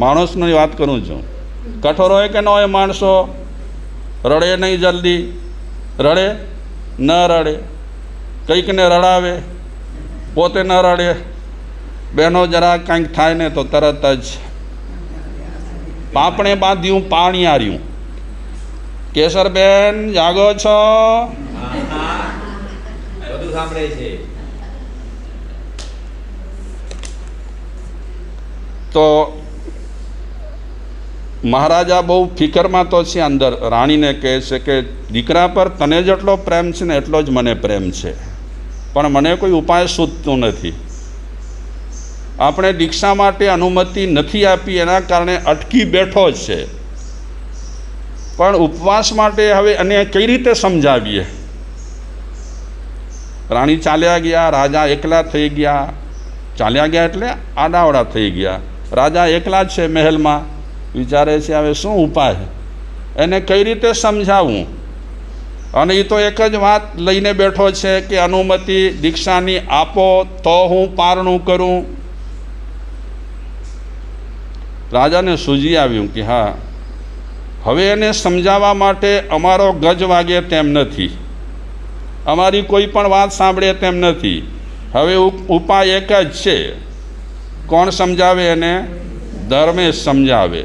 માણસની વાત કરું છું. કઠોર હોય કે ન હોય માણસો રડે નહીં જલ્દી રડે ન રડે કંઈકને રડાવે પોતે ન રડે બહેનો જરા કંઈક થાય ને તો તરત જ પાપણે બાંધ્યું પાણી આર્યું. કેસરબેન જાગો છો? બધું સાંભળે છે. તો મહારાજા બહુ ફિકરમાં તો છે અંદર. રાણીને કહે છે કે, દીકરા પર તને જેટલો પ્રેમ છે ને એટલો જ મને પ્રેમ છે. પણ મને કોઈ ઉપાય સૂચતું નથી. આપણે દીક્ષા માટે અનુમતિ નથી આપી, એના કારણે અટકી બેઠો છે. પણ ઉપવાસ માટે હવે એને કઈ રીતે સમજાવીએ? રાણી ચાલ્યા ગયા, રાજા એકલા થઈ ગયા. ચાલ્યા ગયા એટલે આડાવડા થઈ ગયા. રાજા એકલા છે મહેલમાં? વિચારે છે, હવે શું ઉપાય એને કઈ રીતે સમજાવવું અને એ તો એક જ વાત લઈને બેઠો છે કે અનુમતિ દીક્ષાની આપો તો હું પારણું કરું. રાજાને સૂજી આવ્યું કે, હા, હવે એને સમજાવવા માટે અમારો ગજ વાગે તેમ નથી. અમારી કોઈ પણ વાત સાંભળે તેમ નથી. હવે ઉપ- ઉપાય એક જ છે. કોણ સમજાવે એને? ધર્મેશ સમજાવે.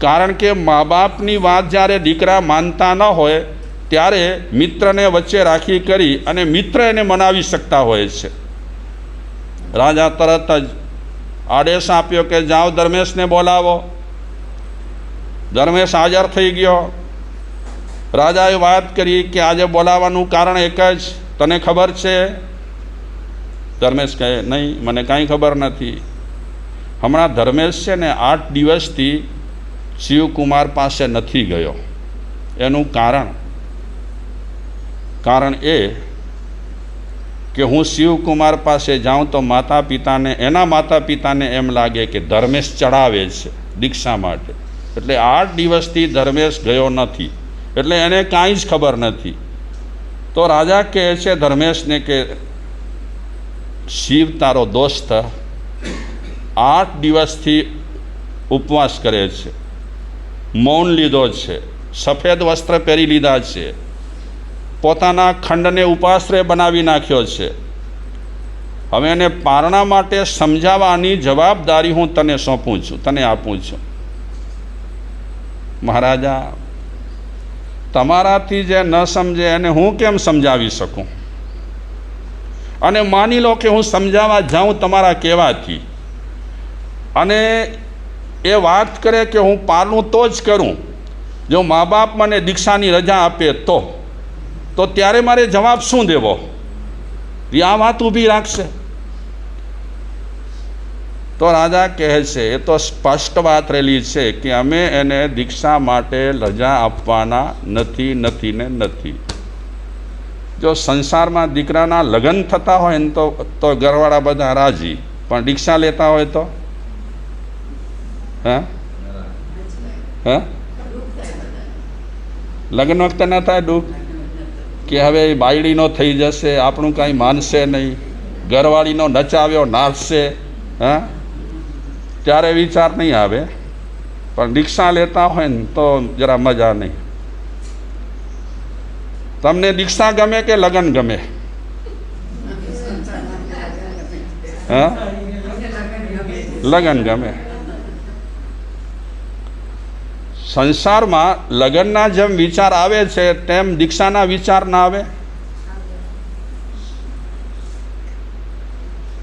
કારણ કે મા બાપની વાત જ્યારે દીકરા માનતા ન હોય, ત્યારે મિત્રને વચ્ચે રાખી કરી અને મિત્ર એને મનાવી શકતા હોય છે. રાજા તરત જ આદેશ આપ્યો કે જાઓ ધર્મેશને બોલાવો. ધર્મેશ હાજર થઈ ગયો. રાજાએ વાત કરી કે આજે બોલાવવાનું કારણ એક જ, તને ખબર છે? ધર્મેશ કહે, નહીં, મને કાંઈ ખબર નથી. હમણાં ધર્મેશ છે ને આઠ દિવસથી શિવકુમાર પાસે નથી ગયો. એનું કારણ કારણ એ કે હું શિવકુમાર પાસે જાઉં તો માતા પિતાને એના માતા પિતાને એમ લાગે કે ધર્મેશ ચડાવે છે દીક્ષા માટે. એટલે આઠ દિવસથી ધર્મેશ ગયો નથી. એટલે એને કાંઈ જ ખબર નથી. તો રાજા કહે છે ધર્મેશને કે, શિવ તારો દોસ્ત આઠ દિવસથી ઉપવાસ કરે છે. મૌન લીધો છે. સફેદ વસ્ત્ર પહેરી લીધા છે. પોતાના ખંડને ઉપાશ્રય બનાવી નાખ્યો છે. હવે એને પારણા માટે સમજાવવાની જવાબદારી હું તને સોંપું છું, તને આપું છું. મહારાજા, તમારાથી જે ન સમજે એને હું કેમ સમજાવી શકું? અને માની લો કે હું સમજાવવા જાઉં તમારા કહેવાથી. અને એ વાત કરે કે હું પાલું તો જ કરું. જો મા બાપ મને દીક્ષાની રજા આપે તો તો ત્યારે મારે જવાબ શું દેવો? એ આ વાત ઊભી રાખશે. તો રાજા કહે છે, એ તો સ્પષ્ટ વાત રહેલી છે કે અમે એને દીક્ષા માટે રજા આપવાના નથી નથી ને નથી. જો સંસારમાં દીકરાના લગ્ન થતા હોય ને તો તો ઘરવાળા બધા રાજી. પણ દીક્ષા લેતા હોય તો? હા? હા? લગ્ન વખતે ન થાય દુઃખ? કે હવે બાયડીનો થઈ જશે, આપણું કાંઈ માનશે નહીં. ઘરવાળીનો નચાવ્યો નાચશે હા? ત્યારે વિચાર નહીં આવે. પણ દીક્ષા લેતા હોય ને તો જરા મજા નહીં. તમને દીક્ષા ગમે કે લગ્ન ગમે? હા? લગ્ન ગમે. સંસારમાં લગ્નના જેમ વિચાર આવે છે, તેમ દીક્ષાના વિચાર ના આવે?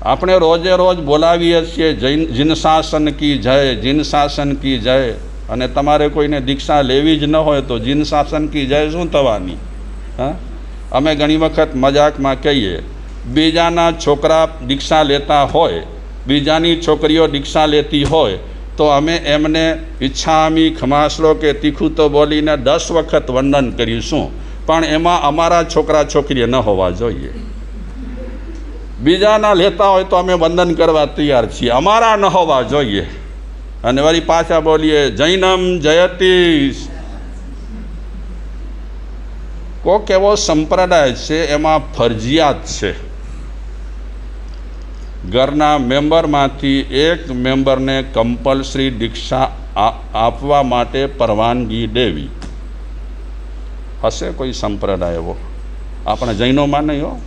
આપણે રોજે રોજ બોલાવીએ છીએ, જૈન, જીન શાસન કી જય, જીન શાસન કી જય. અને તમારે કોઈને દીક્ષા લેવી જ ન હોય તો જીન શાસન કી જય શું થવાની? હા? અમે ઘણી વખત મજાકમાં કહીએ, બીજાના છોકરા દીક્ષા લેતા હોય, બીજાની છોકરીઓ દીક્ષા લેતી હોય તો અમે એમને ઈચ્છામી ખમાસલો કે તીખું તો બોલીને દસ વખત વંદન કરીશું પણ એમાં અમારા છોકરા છોકરીએ ન હોવા જોઈએ. બીજાના લેતા હોય તો અમે વંદન કરવા તૈયાર છીએ. અમારા ન હોવા જોઈએ. અને વળી પાછા બોલીએ, જૈનમ જયતીશ કોક એવો સંપ્રદાય છે, એમાં ફરજિયાત છે. ઘરના મેમ્બરમાંથી એક મેમ્બરને કમ્પલસરી દીક્ષા આપવા માટે પરવાનગી દેવી. હશે કોઈ સંપ્રદાય એવો? આપણે જૈનોમાં નહીં હો.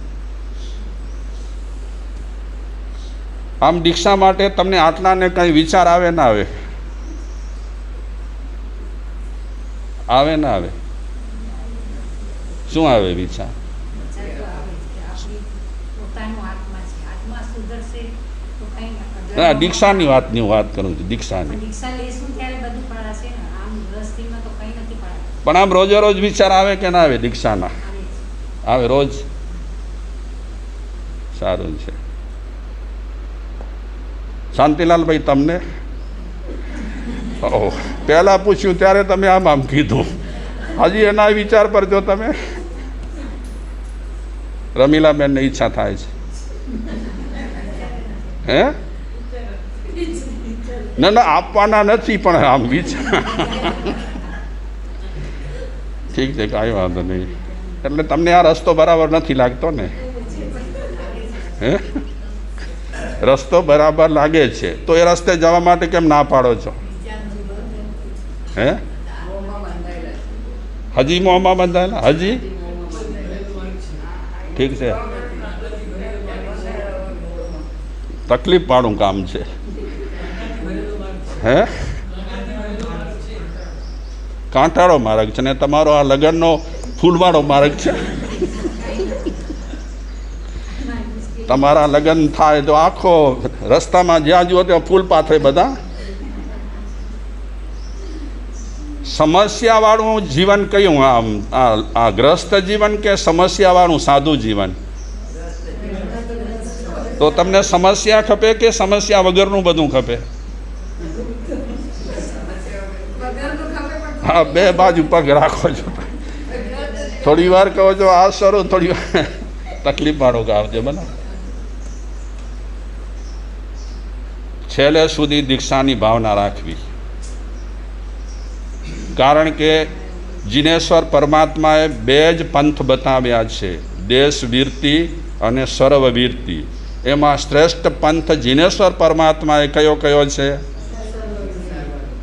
આમ દીક્ષા માટે તમને આટલાને કંઈ વિચાર આવે ના આવે? આવે ના આવે? શું આવે વિચાર આપણી પોતાનો આત્મા છે આત્મા સુધરશે તો કંઈ ના દીક્ષાની વાતની હું વાત કરું છું દીક્ષાની. પણ આમ રોજે રોજ વિચાર આવે કે ના આવે દીક્ષાના? આવે આવે રોજ? સારું છે. શાંતિલાલભાઈ તમને? ઓહ પહેલાં પૂછ્યું ત્યારે તમે આમ આમ કીધું. હજી એના વિચાર પર જો તમે. રમીલાબેનને ઈચ્છા થાય છે. હે? ના ના, આપવાના નથી, પણ આમ વિચાર ઠીક છે, કાંઈ વાંધો નહીં. એટલે તમને આ રસ્તો બરાબર નથી લાગતો ને? હે? રસ્તો બરાબર લાગે છે. તો એ રસ્તે જવા માટે કેમ ના પાડો છો? હે? હજી મોંમાં બંધાયેલા? હજી? ઠીક છે. તકલીફ વાળું કામ છે. હે? કાંટાળો માર્ગ છે ને તમારો આ લગ્નનો ફૂલવાળો માર્ગ છે. તમારા લગ્ન થાય તો આખો રસ્તામાં જ્યાં જુઓ ત્યાં ફૂલ પાથરે બધા. સમસ્યાવાળું જીવન કયું? આમ, આ ગ્રસ્ત જીવન કે સમસ્યાવાળું સાદું જીવન? તો તમને સમસ્યા ખપે કે સમસ્યા વગરનું બધું ખપે? હા બે બાજુ પગ રાખો છો. થોડી વાર કહો છો, આ સરો, થોડી વાર. તકલીફ વાળો ગાવ છે બરાબર છેલ્લે સુધી દીક્ષાની ભાવના રાખવી. કારણ કે જીનેશ્વર પરમાત્માએ બે જ પંથ બતાવ્યા છે દેશ વીરતિ અને સર્વવીરતી. એમાં શ્રેષ્ઠ પંથ જીનેશ્વર પરમાત્માએ કયો કયો છે?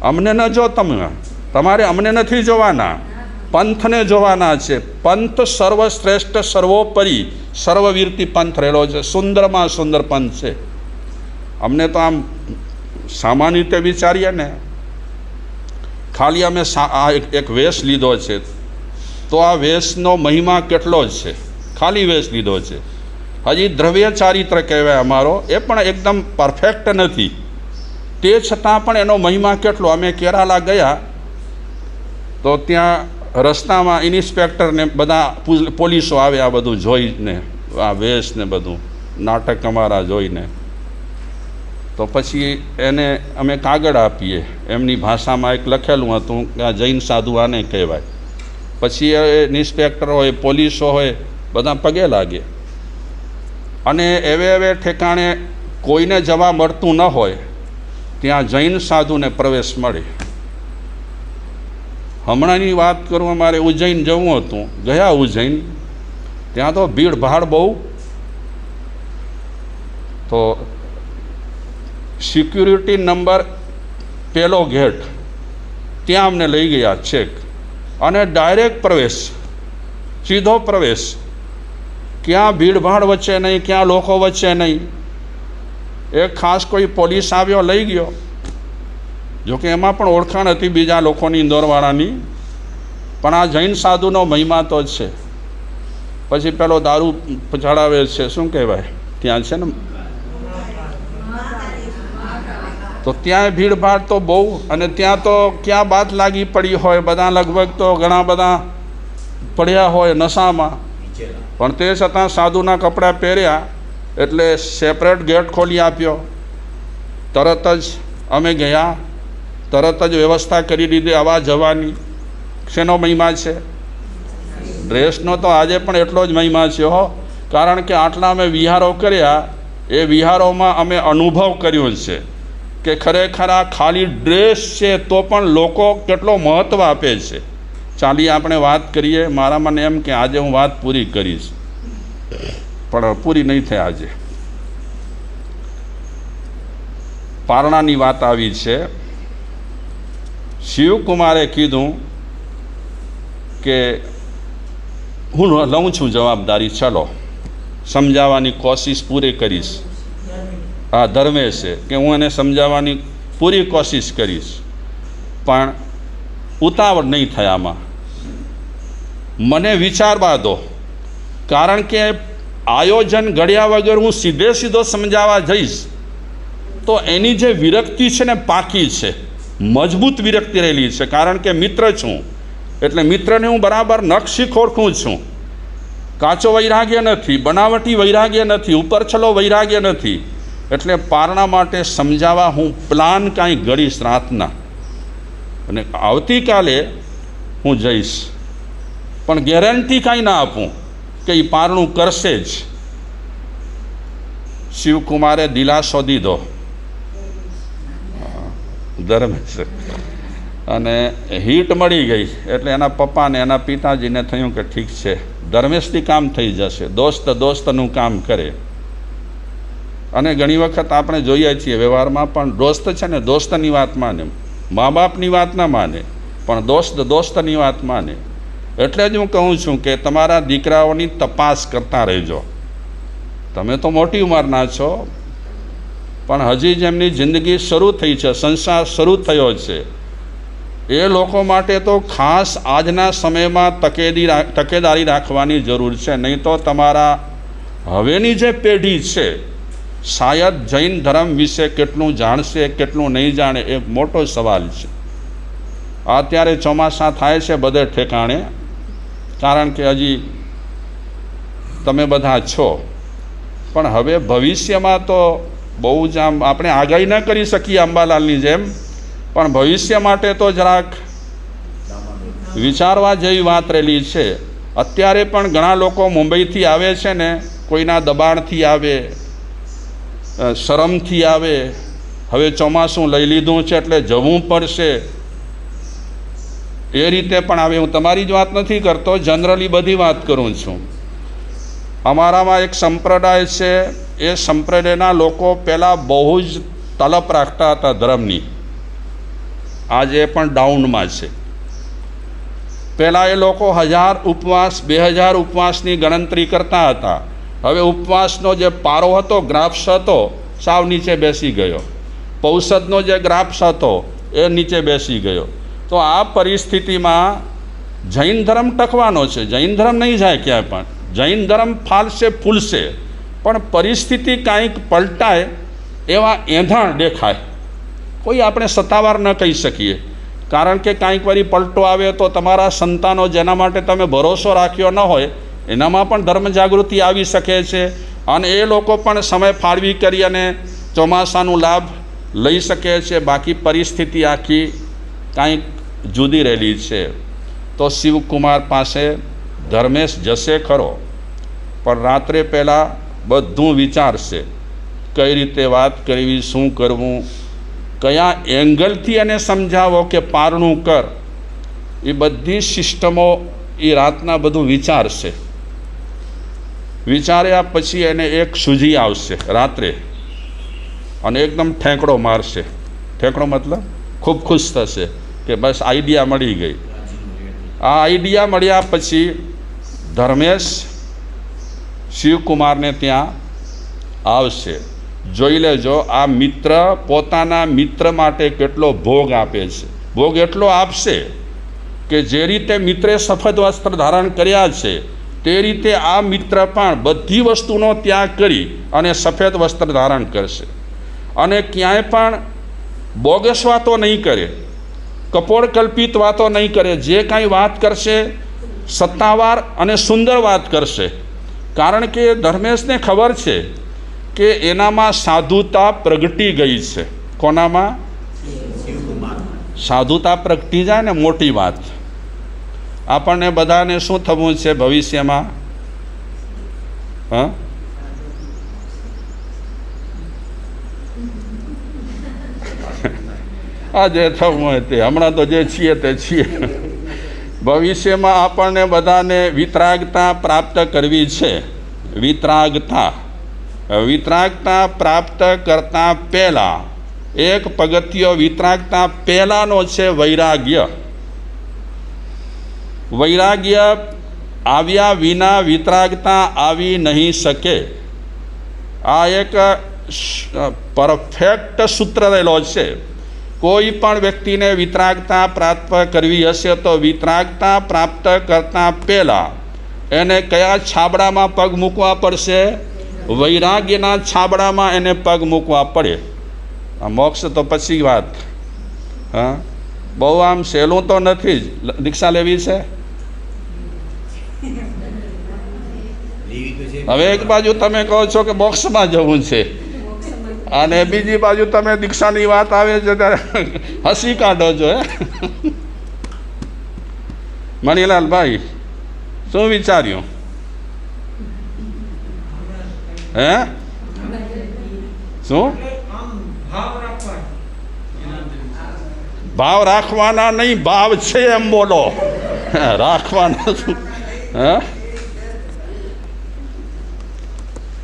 અમને ન જો તમે. તમારે અમને નથી જોવાના. પંથને જોવાના છે. પંથ સર્વશ્રેષ્ઠ, સર્વોપરી સર્વવીરતી પંથ રહેલો છે. સુંદરમાં સુંદર પંથ છે. અમને તો આમ સામાન્ય રીતે વિચારીએ ને, ખાલી અમે આ એક વેશ લીધો છે. તો આ વેશનો મહિમા કેટલો છે? ખાલી વેશ લીધો છે. હજી દ્રવ્ય ચારિત્ર કહેવાય અમારો. એ પણ એકદમ પરફેક્ટ નથી. તે છતાં પણ એનો મહિમા કેટલો? અમે કેરાલા ગયા. તો ત્યાં રસ્તામાં ઇન્સ્પેક્ટરને બધા પુલ- પોલીસો આવે આ બધું જોઈને, આ વેશ ને બધું, નાટક અમારા જોઈને. તો પછી એને અમે કાગળ આપીએ. એમની ભાષામાં એક લખેલું હતું કે આ જૈન સાધુ આને કહેવાય. પછી એ ઇન્સ્પેક્ટર હોય, પોલીસો હોય, બધા પગે લાગે. અને એવે એવે ઠેકાણે કોઈને જવા મળતું ન હોય, ત્યાં જૈન સાધુને પ્રવેશ મળે. હમણાંની વાત કરું મારે ઉજ્જૈન જવું હતું. ગયા ઉજ્જૈન. ત્યાં તો ભીડ ભાડ બહુ. તો સિક્યુરિટી નંબર પેલો ગેટ. ત્યાં અમને લઈ ગયા છેક અને ડાયરેક્ટ પ્રવેશ. સીધો પ્રવેશ. ક્યાં ભીડભાડ વચ્ચે નહીં, ક્યાં લોકો વચ્ચે નહીં. એક ખાસ કોઈ પોલીસ આવ્યો, લઈ ગયો. જોકે એમાં પણ ઓળખાણ હતી બીજા લોકોની ઇન્દોરવાળાની. પણ આ જૈન સાધુનો મહિમા તો જ છે. પછી પેલો દારૂ ચડાવે છે, શું કહેવાય? ત્યાં છે ને? તો ત્યાં ભીડભાડ તો બહુ, અને ત્યાં તો ક્યાં બાત લાગી પડી હોય, બધા લગભગ તો ઘણા બધા પડ્યા હોય નશામાં. પણ તે છતાં સાધુના કપડાં પહેર્યા, એટલે સેપરેટ ગેટ ખોલી આપ્યો. તરત જ અમે ગયા. તરત જ વ્યવસ્થા કરી દીધી આવવા જવાની. શેનો મહિમા છે? ડ્રેસનો તો આજે પણ એટલો જ મહિમા છે, હો. કારણ કે આટલા અમે વિહારો કર્યા, એ વિહારોમાં અમે અનુભવ કર્યો છે કે ખરેખર આ ખાલી ડ્રેસ છે તો પણ લોકો કેટલો મહત્ત્વ આપે છે. ચાલી આપણે વાત કરીએ, મારા મને એમ કે આજે હું વાત પૂરી કરીશ. પણ પૂરી નહીં થાય આજે. પારણાની વાત આવી છે. શિવકુમારે કીધું કે હું લઉં છું જવાબદારી, ચલો, સમજાવવાની કોશિશ પૂરી કરીશ. હા, ધર્મેશે કે હું એને સમજાવવાની પૂરી કોશિશ કરીશ. પણ ઉતાવળ નહીં થયામાં મને વિચારવા દો કારણ કે આયોજન ઘડ્યા વગર હું સીધે સીધો સમજાવવા જઈશ, તો એની જે વિરક્તિ છે ને પાકી છે મજબૂત વિરક્તિ રહેલી છે, કારણ કે મિત્ર છું. એટલે મિત્રને હું બરાબર નખશીખ ઓળખું છું. કાચો વૈરાગ્ય નથી, બનાવટી વૈરાગ્ય નથી, ઉપરછલો વૈરાગ્ય નથી. એટલે પારણા માટે સમજાવવા હું પ્લાન કાંઈ ઘડીશ રાતના. અને આવતીકાલે હું જઈશ. પણ ગેરંટી કાંઈ ના આપું કે એ પારણું કરશે જ. શિવકુમારે દિલાસો દીધો. ધર્મેશ અને હીટ મળી ગઈ એટલે એના પપ્પાને એના પિતાજીને થયું કે ઠીક છે ધર્મેશથી કામ થઈ જશે, દોસ્ત દોસ્તનું કામ કરે. અને ઘણી વખત આપણે જોઈએ છીએ, વ્યવહારમાં પણ દોસ્ત છે ને દોસ્તની વાત માને મા બાપની વાત ના માને, પણ દોસ્ત દોસ્તની વાત માને. એટલે જ હું કહું છું કે તમારા દીકરાઓની તપાસ કરતા રહેજો. તમે તો મોટી ઉંમરના છો પણ હજી જેમની જિંદગી શરૂ થઈ છે, સંસાર શરૂ થયો છે. એ લોકો માટે તો ખાસ આજના સમયમાં તકેદી તકેદારી રાખવાની જરૂર છે, નહીં તો તમારા હવેની જે પેઢી છે, શાયદ જૈન ધર્મ વિશે કેટલું જાણશે, કેટલું નહીં જાણે એ મોટો સવાલ છે. અત્યારે ચોમાસા થાય છે બધે ઠેકાણે, કારણ કે હજી તમે બધા છો. પણ હવે ભવિષ્યમાં તો બહુ જ આમ આપણે આગાહી ન કરી શકીએ અંબાલાલની જેમ. પણ ભવિષ્ય માટે તો જરાક વિચારવા જેવી વાત રહેલી છે. અત્યારે પણ ઘણા લોકો મુંબઈથી આવે છે ને, કોઈના દબાણથી આવે શરમથી આવે. હવે ચોમાસું લઈ લીધું છે એટલે જવું પડશે. એ રીતે પણ આવે. હું તમારી જ વાત નથી કરતો, જનરલી બધી વાત કરું છું. અમારામાં એક સંપ્રદાય છે એ સંપ્રદાયના લોકો પહેલાં બહુ જ તલપ રાખતા હતા ધર્મની. આજે પણ ડાઉનમાં છે. પહેલાં એ લોકો હજાર ઉપવાસ, બે હજાર ઉપવાસની ગણતરી કરતા હતા. હવે ઉપવાસનો જે પારો હતો ગ્રાફ્સ હતો, સાવ નીચે બેસી ગયો. પૌષદનો જે ગ્રાફ્સ હતો, એ નીચે બેસી ગયો. તો આ પરિસ્થિતિમાં જૈન ધર્મ ટકવાનો છે. જૈન ધર્મ નહીં જાય ક્યાંય પણ. જૈન ધર્મ ફાલશે, ફૂલશે. પણ પરિસ્થિતિ કાંઈક પલટાય એવા એંધાણ દેખાય. કોઈ આપણે સત્તાવાર ન કહી શકીએ. કારણ કે કાંઈક વારી પલટો આવે તો તમારા સંતાનો જેના માટે તમે ભરોસો રાખ્યો ન હોય, એનામાં પણ ધર્મ જાગૃતિ આવી શકે છે. અને એ લોકો પણ સમય ફાળવી કરી અને ચોમાસાનું લાભ લઈ શકે છે. બાકી પરિસ્થિતિ આખી કાંઈક જુદી રહેલી છે. તો શિવકુમાર પાસે ધર્મેશ જશે ખરો. પણ રાત્રે પહેલાં બધું વિચારશે. કઈ રીતે વાત કરવી, શું કરવું, કયા એંગલથી એને સમજાવો કે પારણું કર. એ બધી સિસ્ટમો એ રાતના બધું વિચારશે. વિચાર્યા પછી એને એક સૂઝી આવશે રાત્રે. અને એકદમ ઠેકડો મારશે. ઠેકડો મતલબ ખૂબ ખુશ થશે કે બસ આઈડિયા મળી ગઈ. આ આઈડિયા મળ્યા પછી ધર્મેશ શિવકુમારને ત્યાં આવશે. જોઈ લેજો, આ મિત્ર પોતાના મિત્ર માટે કેટલો ભોગ આપે છે. ભોગ એટલો આપશે કે જે રીતે મિત્રે સફેદ વસ્ત્ર ધારણ કર્યા છે, તે રીતે આ મિત્ર પણ બધી વસ્તુનો ત્યાગ કરી અને સફેદ વસ્ત્ર ધારણ કરશે. અને ક્યાંય પણ બોગસ વાતો નહીં કરે કપોળ કલ્પિત વાતો નહીં કરે, જે કાંઈ વાત કરશે, સત્તાવાર અને સુંદર વાત કરશે કારણ કે ધર્મેશને ખબર છે કે એનામાં સાધુતા પ્રગટી ગઈ છે. કોનામાં? સાધુતા પ્રગટી જાય ને મોટી વાત. આપણને બધાને શું થવું છે ભવિષ્યમાં? હા? આ જે થવું હોય તે. હમણાં તો જે છીએ તે છીએ. ભવિષ્યમાં આપણને બધાને વિતરાગતા પ્રાપ્ત કરવી છે. વિતરાગતા. વિતરાગતા પ્રાપ્ત કરતાં પહેલાં, એક પગથિયો વિતરાગતા પહેલાંનો છે વૈરાગ્ય. વૈરાગ્ય આવ્યા વિના વિતરાગતા આવી નહીં શકે. આ એક પરફેક્ટ સૂત્ર રહેલો છે. કોઈ પણ વ્યક્તિને વિતરાગતા પ્રાપ્ત કરવી હશે તો વિતરાગતા પ્રાપ્ત કરતાં પહેલાં એને કયા છાબડામાં પગ મૂકવા પડશે? વૈરાગ્યના છાબડામાં એને પગ મૂકવા પડે. આ મોક્ષ તો પછી વાત. હા? બહુ આમ સહેલું તો નથી જ. દીક્ષા લેવી છે. હવે એક બાજુ તમે કહો છો કે મોક્ષમાં જવું છે. અને બીજી બાજુ તમે દીક્ષાની વાત આવે છે ત્યારે હસી કાઢો છો, હે? મણિલાલભાઈ, શું વિચાર્યું? હે? શું? ભાવ રાખવાના નહીં, ભાવ છે એમ બોલો. રાખવાના શું? હે?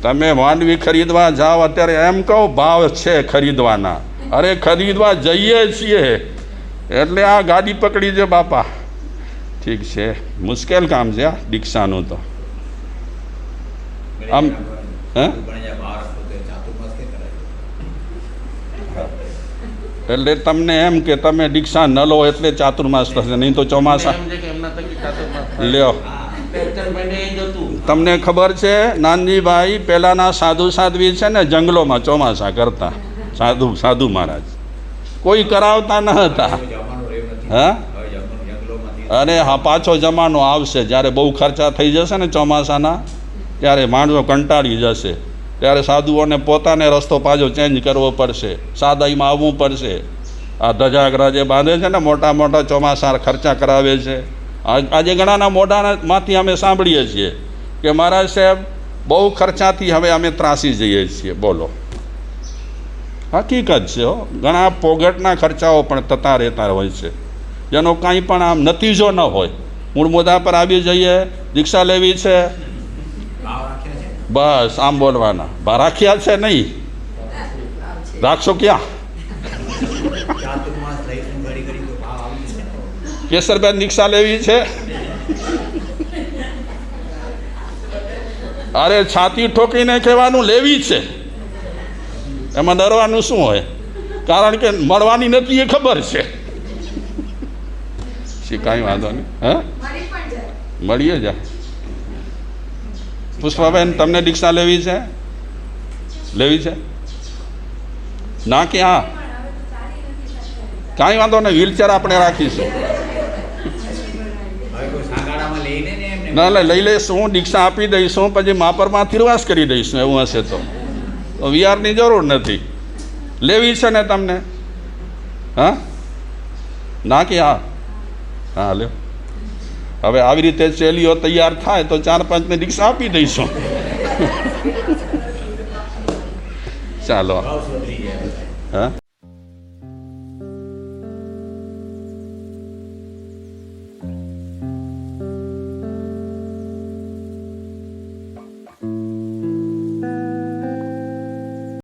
તમે માંડવી ખરીદવા જાઓ અત્યારે એમ કહો ભાવ છે ખરીદવાના. અરે ખરીદવા જઈએ છીએ. એટલે આ ગાડી પકડી છે બાપા. ઠીક છે. મુશ્કેલ કામ છે આ દીક્ષાનું તો. આમ હે? એટલે તમને એમ કે તમે દીક્ષા ન લો એટલે ચાતુર્માસ થશે નહીં તો ચોમાસા. લ્યો. તમને ખબર છે નાનજીભાઈ પહેલાંના સાધુ સાધ્વી છે ને જંગલોમાં ચોમાસા કરતા. સાધુ સાધુ મહારાજ. કોઈ કરાવતા ન હતા. હા? અરે હા પાછો જમાનો આવશે. જ્યારે બહુ ખર્ચા થઈ જશે ને ચોમાસાના ત્યારે માણસો કંટાળી જશે. ત્યારે સાધુઓને પોતાને રસ્તો પાછો ચેન્જ કરવો પડશે. સાદાઈમાં આવવું પડશે. આ ધજાગરા જે બાંધે છે ને મોટા મોટા ચોમાસા ખર્ચા કરાવે છે. આજે ઘણાના મોઢામાંથી અમે સાંભળીએ છીએ. કે મહારાજ સાહેબ બહુ ખર્ચાથી હવે અમે ત્રાસી જઈએ છીએ. બોલો. હકીકત છે હો. ઘણા પોગટના ખર્ચાઓ પણ થતા રહેતા હોય છે. જેનો કાંઈ પણ આમ નતીજો ન હોય. મૂળ મુદ્દા પર આવી જઈએ. દીક્ષા લેવી છે. બસ આમ બોલવાના. બા રાખ્યા છે નહીં? રાખશો ક્યાં? કેસરબેન દીક્ષા લેવી છે? અરે છાતી ઠોકીને કહેવાનું લેવી છે. એમાં ડરવાનું શું હોય? કારણ કે મળવાની નથી એ ખબર છે. શી, કાંઈ વાંધો નહીં. હા? મળીએ જા. પુષ્પાબેન, તમને દીક્ષા લેવી છે? લેવી છે? ના કે હા? કાંઈ વાંધો નહીં વ્હીલચેર આપણે રાખીશું હવે કોઈ સાંગાડામાં લઈને ને એટલે લઈ લઈશું હું દીક્ષા આપી દઈશું પછી માપરમાં તિરવાસ કરી દઈશું એવું હશે તો. તો વિહારની જરૂર નથી. લેવી છે ને તમને? હા? ના કે હા? હા લ્યો. હવે આવી રીતે ચેલીઓ તૈયાર થાય તો ચાર પાંચને દીક્ષા આપી દઈશું. ચાલો. હા?